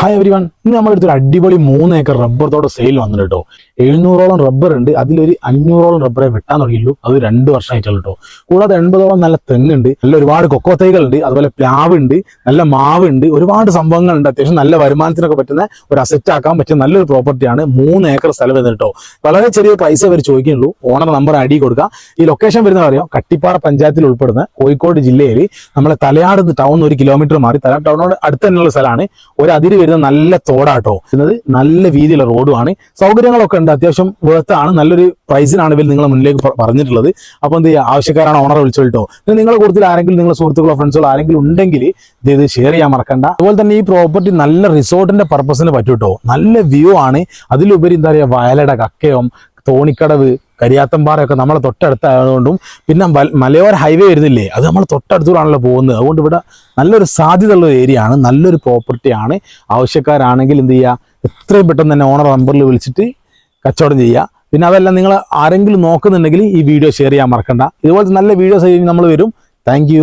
Hi every one ഇന്ന് നമ്മുടെ അടുത്തൊരു അടിപൊളി മൂന്ന് ഏക്കർ റബ്ബർ തോട്ടം സെയിൽ വന്നിട്ട് കേട്ടോ എഴുന്നൂറോളം റബ്ബർ ഉണ്ട്. അതിലൊരു അഞ്ഞൂറോളം റബ്ബറെ വെട്ടാൻ തുടങ്ങിയുള്ളൂ അത് രണ്ട് വർഷമായിട്ടുള്ളൂ കേട്ടോ കൂടാതെ എൺപതോളം നല്ല തെങ്ങുണ്ട്. നല്ല ഒരുപാട് കൊക്കോ തൈകളുണ്ട്. അതുപോലെ പ്ലാവ് ഉണ്ട് നല്ല മാവ് ഉണ്ട് ഒരുപാട് സംഭവങ്ങളുണ്ട്. അത്യാവശ്യം നല്ല വരുമാനത്തിനൊക്കെ പറ്റുന്ന ഒരു അസെറ്റ് ആക്കാൻ പറ്റുന്ന നല്ലൊരു പ്രോപ്പർട്ടിയാണ് മൂന്ന് ഏക്കർ സ്ഥലം വരുന്നത് കേട്ടോ വളരെ ചെറിയ പൈസ അവർ ചോദിക്കുന്നുള്ളൂ. ഓണർ നമ്പർ അടി കൊടുക്കുക. ഈ ലൊക്കേഷൻ വരുന്ന പറയാം കട്ടിപ്പാറ പഞ്ചായത്തിൽ ഉൾപ്പെടുന്ന കോഴിക്കോട് ജില്ലയിൽ. നമ്മളെ തലയാട് ടൗൺ ഒരു കിലോമീറ്റർ മാറി. തലയാട് ടൗണിനോട് അടുത്ത് തന്നെയുള്ള സ്ഥലമാണ്. ഒരു അതിര് വരുന്ന നല്ല തോടാട്ടോ. എന്നത് നല്ല രീതിയിലുള്ള റോഡുമാണ്. സൗകര്യങ്ങളൊക്കെ ഉണ്ട്. അത്യാവശ്യം വേർത്താണ് നല്ലൊരു പ്രൈസിനാണ് ഇവർ നിങ്ങളെ മുന്നിലേക്ക് പറഞ്ഞിട്ടുള്ളത്. അപ്പോൾ എന്ത് ചെയ്യുക? ആവശ്യക്കാരാണ് ഓണറെ വിളിച്ചോട്ടോ പിന്നെ നിങ്ങളുടെ കൂടുതൽ ആരെങ്കിലും നിങ്ങളുടെ സുഹൃത്തുക്കളോ ഫ്രണ്ട്സുകളോ ആരെങ്കിലും ഉണ്ടെങ്കിൽ ഇത് ഷെയർ ചെയ്യാൻ മറക്കണ്ട. അതുപോലെ തന്നെ ഈ പ്രോപ്പർട്ടി നല്ല റിസോർട്ടിന്റെ പർപ്പസിന് പറ്റൂട്ടോ. നല്ല വ്യൂ ആണ്. അതിലുപരി എന്താ പറയുക? വയലട കക്കയം തോണിക്കടവ് കരിയാത്തമ്പാറയൊക്കെ നമ്മളെ തൊട്ടടുത്തായതുകൊണ്ടും പിന്നെ മലയോര ഹൈവേ വരുന്നില്ലേ അത് നമ്മൾ തൊട്ടടുത്തൂടാണല്ലോ പോകുന്നത്. അതുകൊണ്ട് ഇവിടെ നല്ലൊരു സാധ്യത ഉള്ള ഏരിയ ആണ് നല്ലൊരു പ്രോപ്പർട്ടിയാണ് ആവശ്യക്കാരാണെങ്കിൽ എന്ത് ചെയ്യുക എത്രയും പെട്ടെന്ന് തന്നെ ഓണർ നമ്പറിൽ വിളിച്ചിട്ട് കച്ചവടം ചെയ്യുക. പിന്നെ അതല്ല നിങ്ങൾ ആരെങ്കിലും നോക്കുന്നുണ്ടെങ്കിൽ ഈ വീഡിയോ ഷെയർ ചെയ്യാൻ മറക്കണ്ട. ഇതുപോലത്തെ നല്ല വീഡിയോസ് നമ്മൾ വരും. താങ്ക്